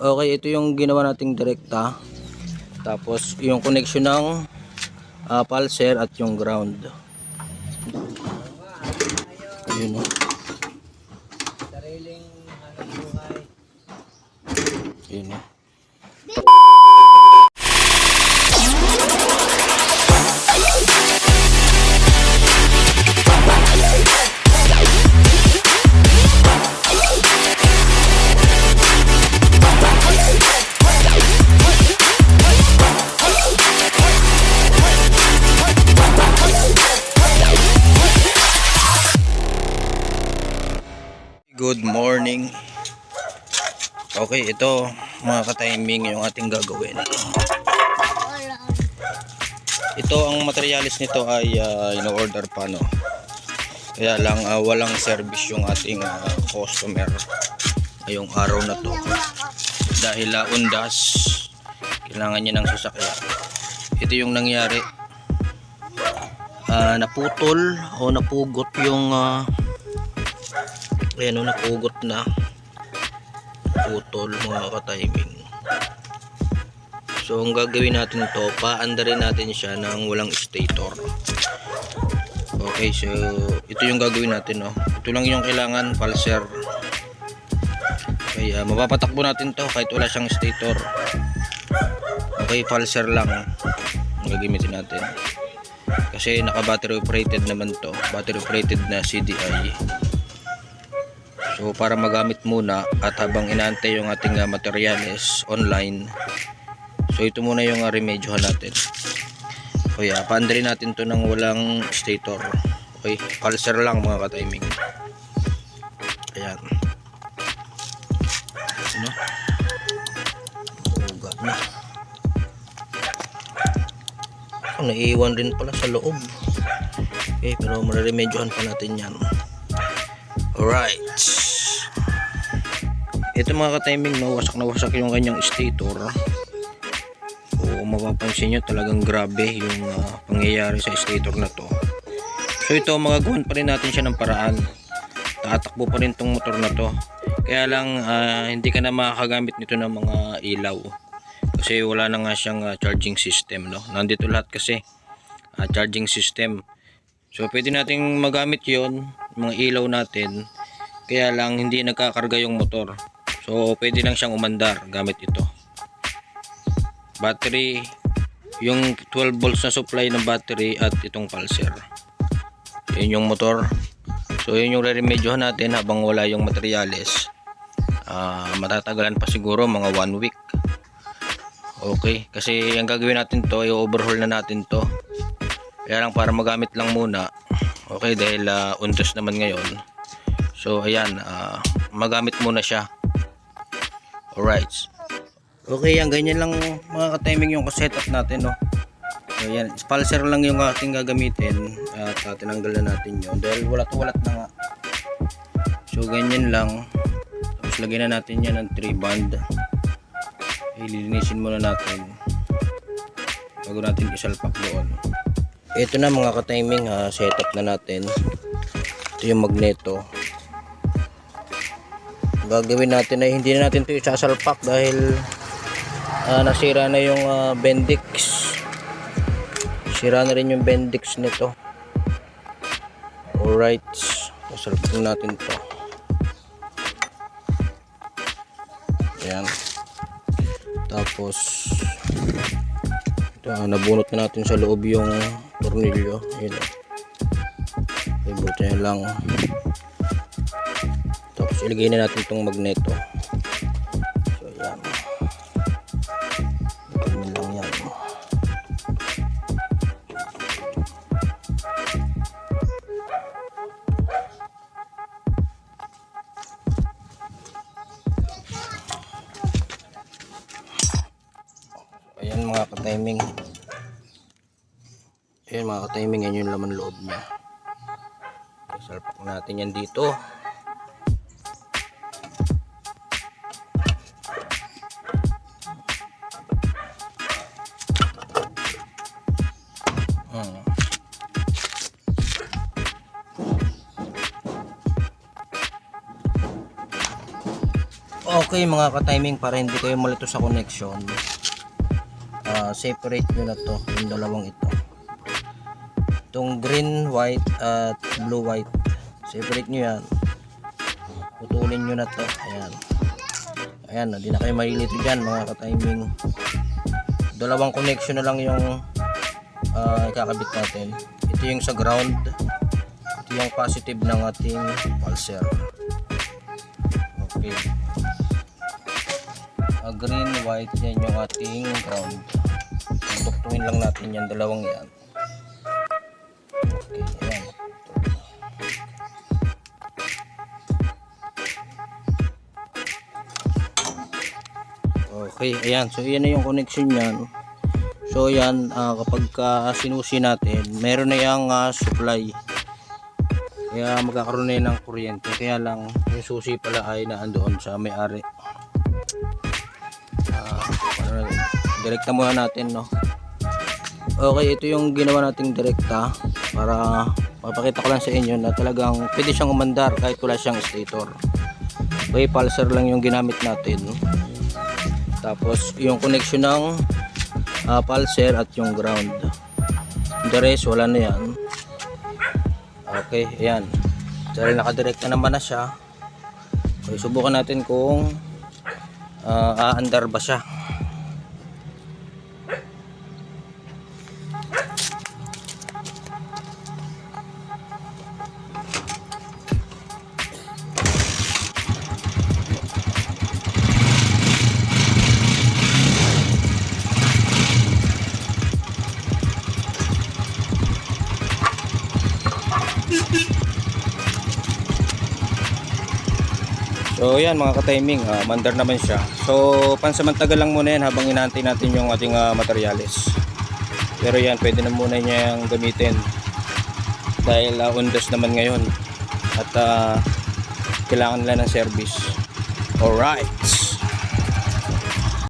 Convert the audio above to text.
Okay, ito yung ginawa nating direkta. Tapos yung connection ng ah, pulser at yung ground. Yun oh. Sariling hanap buhay. Yun Good morning. Okay, ito mga ka-timing yung ating gagawin. Ito ang materialis nito ay uh, in-order pa no. Kaya lang ah, walang service yung ating ah, customer ngayong araw na to. Dahil uh, undas, kailangan niya ng sasakyan. Ito yung nangyari. Ah, naputol o napugot yung ah, ayan o napugot na. Putol mga ka-timing. So ang gagawin natin to paandarin natin siya ng walang stator. Okay so ito yung gagawin natin no ito lang yung kailangan pulser okay ah, mapapatakbo natin to kahit wala siyang stator. Okay pulser lang ang gagamitin natin. Kasi naka battery operated naman to. Battery operated na CDI So para magamit muna at habang inaantay yung ating uh, materyales online. So ito muna yung uh, remedyohan natin. O yeah, paandarin natin to ng walang stator. Okay, pulser lang mga ka-timing. Ayan. Ano? Uga na. Oh, naiiwan rin pala sa loob. Okay, pero mareremedyohan pa natin yan. Alright. Ito mga ka-timing, no, wasak na wasak yung kanyang stator. O mapapansin nyo talagang grabe yung ah, pangyayari sa stator na to. So ito, magagawan pa rin natin siya ng paraan. Tatakbo pa rin tong motor na to. Kaya lang, ah, hindi ka na makakagamit nito ng mga ilaw. Kasi wala na nga siyang ah, charging system. No? Nandito lahat kasi ah, charging system. So pwede nating magamit yon mga ilaw natin. Kaya lang hindi nagkakarga yung motor. So pwede lang siyang umandar gamit ito. Battery, yung 12 volts na supply ng battery at itong pulser. Yun yung motor. So yun yung re-remedyohan natin habang wala yung materyales. Ah, matatagalan pa siguro mga 1 week. Okay, kasi ang gagawin natin to, i-overhaul na natin to. Kaya lang para magamit lang muna. Okay, dahil uh, undas naman ngayon. So ayan, ah, magamit muna siya. Alright. Okay, yan ganyan lang mga ka-timing yung setup natin, no. So yan, pulser lang yung ating gagamitin at uh, tinanggal na natin yun dahil walat-walat na nga. So ganyan lang. Tapos lagyan na natin yan ng 3 band. Ililinisin muna natin bago natin isalpak doon. Ito na mga ka-timing ha, setup na natin. Ito yung magneto. Gagawin natin ay hindi na natin ito isasalpak dahil ah, nasira na yung ah, bendix. Sira na rin yung bendix nito. Alright. Sasalpak natin to. Ayan. Tapos ito, nabunot na natin sa loob yung tornilyo. Ayan. oh. Ibuti na lang. Tapos ilagay na natin itong magneto. So ayan. Ganyan lang yan. Ayan mga ka-timing. Ayan mga ka-timing, yan yung laman loob niya. Salpak natin yan dito. Okay mga ka-timing para hindi kayo malito sa connection. ah, separate nyo na to, yung dalawang ito. Itong green, white at blue, white. Separate nyo yan. Putulin nyo na to. Ayan. Ayan, hindi na kayo malilito dyan mga ka-timing. Dalawang connection na lang yung ah, ikakabit natin. Ito yung sa ground. Ito yung positive ng ating pulser. Ah, green, white, yan yung ating ground. Tuktungin lang natin yan, dalawang yan. Okay, ayan. So, yan na yung connection niyan. So, yan, ah, kapag ka sinusi natin, meron na yung ah, supply. Kaya magkakaroon na ng kuryente. Kaya lang, yung susi pala ay naandoon sa may-ari. Direkta muna natin, no? Okay, ito yung ginawa nating direkta para mapakita ko lang sa inyo na talagang pwede siyang umandar kahit wala siyang stator. Okay, pulsar lang yung ginamit natin. Tapos, yung connection ng ah, pulsar at yung ground. The rest, wala na yan. Okay, ayan. Dahil nakadirekta naman na siya. Okay, subukan natin kung ah, aandar ba siya. So yan mga ka-timing, ah, mandar naman siya. So pansamantagal lang muna yan habang inaantay natin yung ating ah, materyales. Pero yan, pwede na muna niya yung gamitin. Dahil uh, undas naman ngayon. At ah, kailangan nila ng service. Alright.